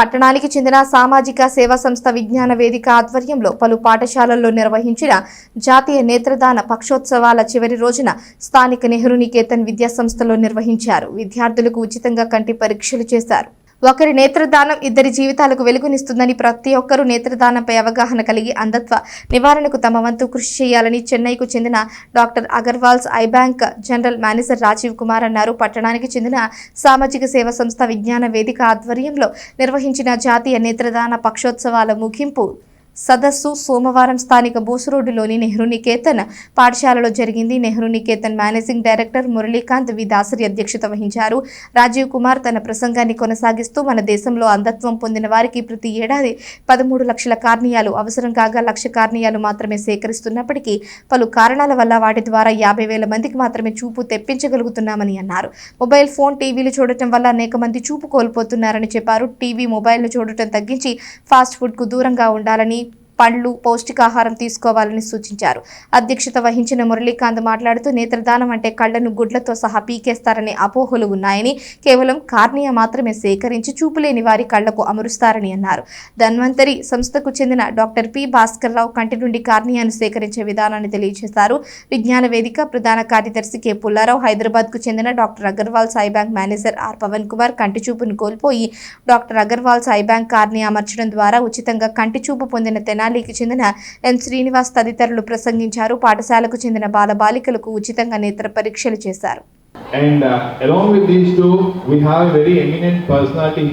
పట్టణానికి చెందిన సామాజిక సేవా సంస్థ విజ్ఞాన వేదిక ఆధ్వర్యంలో పలు పాఠశాలల్లో నిర్వహించిన జాతీయ నేత్రదాన పక్షోత్సవాల చివరి రోజున స్థానిక నెహ్రూ నికేతన్ విద్యాసంస్థలో నిర్వహించారు. విద్యార్థులకు ఉచితంగా కంటి పరీక్షలు చేశారు. ఒకరి నేత్రదానం ఇద్దరి జీవితాలకు వెలుగునిస్తుందని ప్రతి ఒక్కరూ నేత్రదానంపై అవగాహన కలిగి అంధత్వ నివారణకు తమ వంతు కృషి చేయాలని చెన్నైకు చెందిన doctor Agarwals eye bank general manager Rajiv Kumar అన్నారు. పట్టణానికి చెందిన సామాజిక సేవ సంస్థ విజ్ఞాన వేదిక ఆధ్వర్యంలో నిర్వహించిన జాతీయ నేత్రదాన పక్షోత్సవాల ముగింపు సదస్సు సోమవారం స్థానిక బోసురోడ్డులోని నెహ్రూ నికేతన్ పాఠశాలలో జరిగింది. Nehru Niketan managing director Muralikanth V. Dasari అధ్యక్షత వహించారు. రాజీవ్ కుమార్ తన ప్రసంగాన్ని కొనసాగిస్తూ మన దేశంలో అంధత్వం పొందిన వారికి ప్రతి ఏడాది పదమూడు లక్షల కార్నియాలు అవసరం కాగా లక్ష కార్నియాలు మాత్రమే సేకరిస్తున్నప్పటికీ పలు కారణాల వల్ల వాటి ద్వారా యాభై వేల మందికి మాత్రమే చూపు తెప్పించగలుగుతున్నామని అన్నారు. మొబైల్ ఫోన్ టీవీలు చూడటం వల్ల అనేక మంది చూపు కోల్పోతున్నారని చెప్పారు. టీవీ మొబైల్ను చూడటం తగ్గించి ఫాస్ట్ ఫుడ్కు దూరంగా ఉండాలని పండ్లు పౌష్టికాహారం తీసుకోవాలని సూచించారు. అధ్యక్షత వహించిన మురళీకాంత్ మాట్లాడుతూ నేత్రదానం అంటే కళ్ళను గుడ్లతో సహా పీకేస్తారనే అపోహలు ఉన్నాయని కేవలం కార్నియా మాత్రమే సేకరించి చూపులేని వారి కళ్ళకు అమరుస్తారని అన్నారు. ధన్వంతరి సంస్థకు చెందిన డాక్టర్ పి. భాస్కర్ రావు కంటి నుండి కార్నియాను సేకరించే విధానాన్ని తెలియజేశారు. విజ్ఞాన వేదిక ప్రధాన కార్యదర్శి కె. పుల్లారావు హైదరాబాద్కు చెందిన doctor Agarwal Sai bank manager R. Pavan Kumar కంటి చూపును కోల్పోయి డాక్టర్ అగర్వాల్ సాయి బ్యాంక్ కార్ని అమర్చడం ద్వారా ఉచితంగా కంటి చూపు పొందిన ప్రణాళికకు చెందిన ఎన్. శ్రీనివాస్ తదితరులు ప్రసంగించారు. పాఠశాలకు చెందిన బాల బాలికలకు ఉచితంగా నేత్ర పరీక్షలు చేశారు. And along with these two we have very eminent personality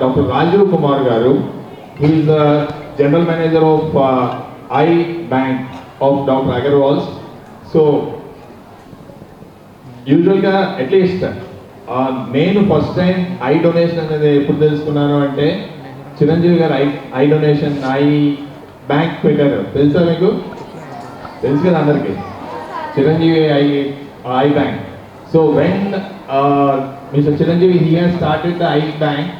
doctor Rajiv Kumar garu is general manager of eye bank of doctor Agarwals so యూజువల్గా అట్లీస్ట్ నేను ఫస్ట్ టైం ఐ డొనేషన్ అనేది ఎప్పుడు తెలుసుకున్నాను అంటే Chiranjeevi garu eye eye donation eye bank పెట్టారు. తెలుసా మీకు? తెలుసు కదా అందరికీ? Chiranjeevi eye eye bank. So when mister Chiranjeevi he has started the eye bank.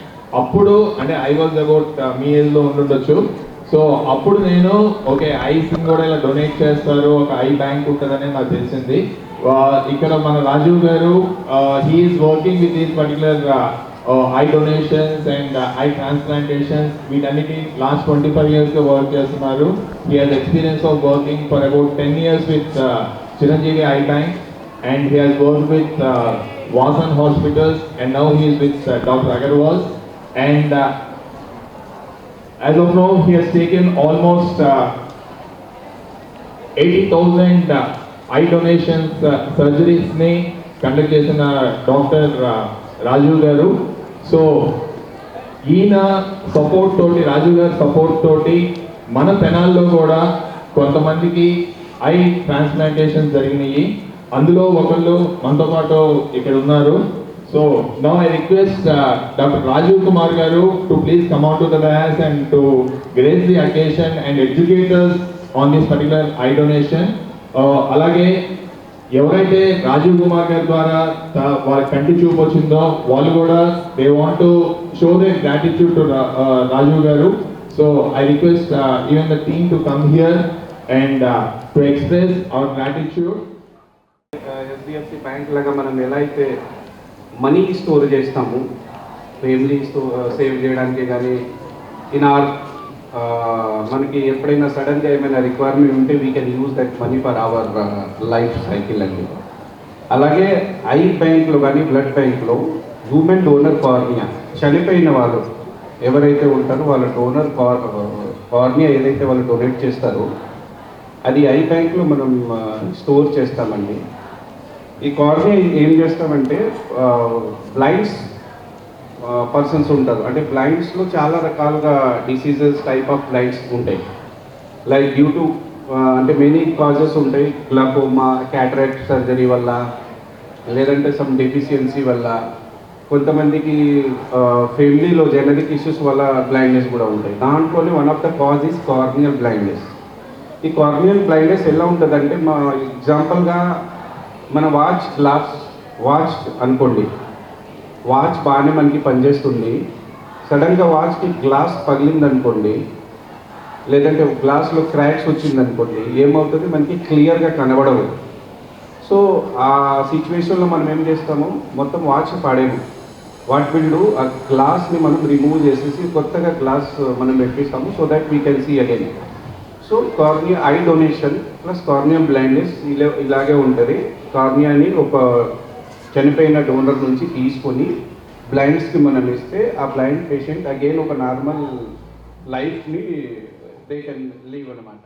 అప్పుడు అంటే ఐ వాజ్ అబౌట్ మీ ఏజ్లో ఉండొచ్చు ఉండుండొచ్చు. సో అప్పుడు నేను ఓకే ఐస్ కూడా ఇలా డొనేట్ చేస్తారు. ఒక ఐ బ్యాంక్ ఉంటుందని నాకు తెలిసింది. ఇక్కడ మన Rajiv garu he is working with these particular eye donations and eye transplantations వీటన్నిటి లాస్ట్ ట్వంటీ ఫైవ్ ఇయర్స్గా వర్క్ చేస్తున్నారు he has experience of working for about ten years with Chiranjeevi eye bank and he has worked with uh, Vasan Hospitals and now he is with uh, Dr. Agarwal and uh, as of now he has taken almost uh, 80,000 uh, eye donations uh, surgeries ని conduct చేసిన doctor Rajiv garu so ఈయన support తోటి రాజీవ్ గారి support తోటి మన పెనాల్లో కూడా కొంతమందికి I transplantation జరిగినాయి. అందులో ఒకళ్ళు మనతో పాటు ఇక్కడ ఉన్నారు. So now I request doctor Rajiv Kumar garu to please come out to the dais and to grace the occasion and educators on this particular eye donation అలాగే ఎవరైతే రాజీవ్ కుమార్ గారి ద్వారా వారి కంటి చూపు వచ్చిందో వాళ్ళు కూడా they want to show they gratitude to Rajiv garu. So I request even the team to come here and to express our gratitude HDFC bank లాగా మనం ఎలా అయితే మనీ స్టోర్ చేస్తాము ఫ్యామిలీ స్టో సేవ్ చేయడానికి కానీ ఇన్ ఆర్ మనకి ఎప్పుడైనా సడన్గా ఏమైనా రిక్వైర్మెంట్ ఉంటే we can use that money for our life cycle అండి. అలాగే ఐ బ్యాంక్లో కానీ బ్లడ్ బ్యాంక్లో హ్యూమన్ డోనర్ కార్నియా చనిపోయిన వాళ్ళు ఎవరైతే ఉంటారో వాళ్ళ డోనర్ కార్ కార్నియా ఏదైతే వాళ్ళు డొనేట్ చేస్తారో అది ఐ బ్యాంక్లో మనం స్టోర్ చేస్తామండి. ఈ కార్నియా ఏం చేస్తామంటే బ్లైండ్స్ పర్సన్స్ ఉంటారు. అంటే బ్లైండ్స్లో చాలా రకాలుగా డిసీజెస్ టైప్ ఆఫ్ బ్లైండ్స్ ఉంటాయి. లైక్ డ్యూ టు అంటే మెనీ కాజెస్ ఉంటాయి. గ్లకోమా క్యాటరాక్ట్ సర్జరీ వల్ల లేదంటే సమ్ డెఫిషియన్సీ వల్ల కొంతమందికి ఫ్యామిలీలో జెనరిక్ ఇష్యూస్ వల్ల బ్లైండ్నెస్ కూడా ఉంటాయి. దాంట్లోనే one of the cause is corneal blindness ఈ కార్నియల్ బ్లైండ్నెస్ ఎలా ఉంటుందంటే మా ఎగ్జాంపుల్గా మన వాచ్ గ్లాస్ వాచ్ అనుకోండి. వాచ్ బాగానే మనకి పనిచేస్తుంది. సడన్గా వాచ్కి గ్లాస్ పగిలిందనుకోండి లేదంటే గ్లాస్లో క్రాక్స్ వచ్చింది అనుకోండి ఏమవుతుంది? మనకి క్లియర్గా కనబడవు. సో ఆ సిచ్యువేషన్లో మనం ఏం చేస్తాము? మొత్తం వాచ్ పాడేము వాట్ విల్ డూ ఆ గ్లాస్ని మనం రిమూవ్ చేసేసి కొత్తగా గ్లాస్ మనం పెట్టిస్తాము so that we can see again so cornea eye donation plus cornea blindness ఇలా ఇలాగే ఉంటుంది. కార్నియాని ఒక చనిపోయిన డోనర్ నుంచి తీసుకొని బ్లైండ్స్కి మనం ఇస్తే ఆ బ్లైండ్ పేషెంట్ అగైన్ ఒక నార్మల్ లైఫ్ని దే కెన్ లీవ్ అనమాట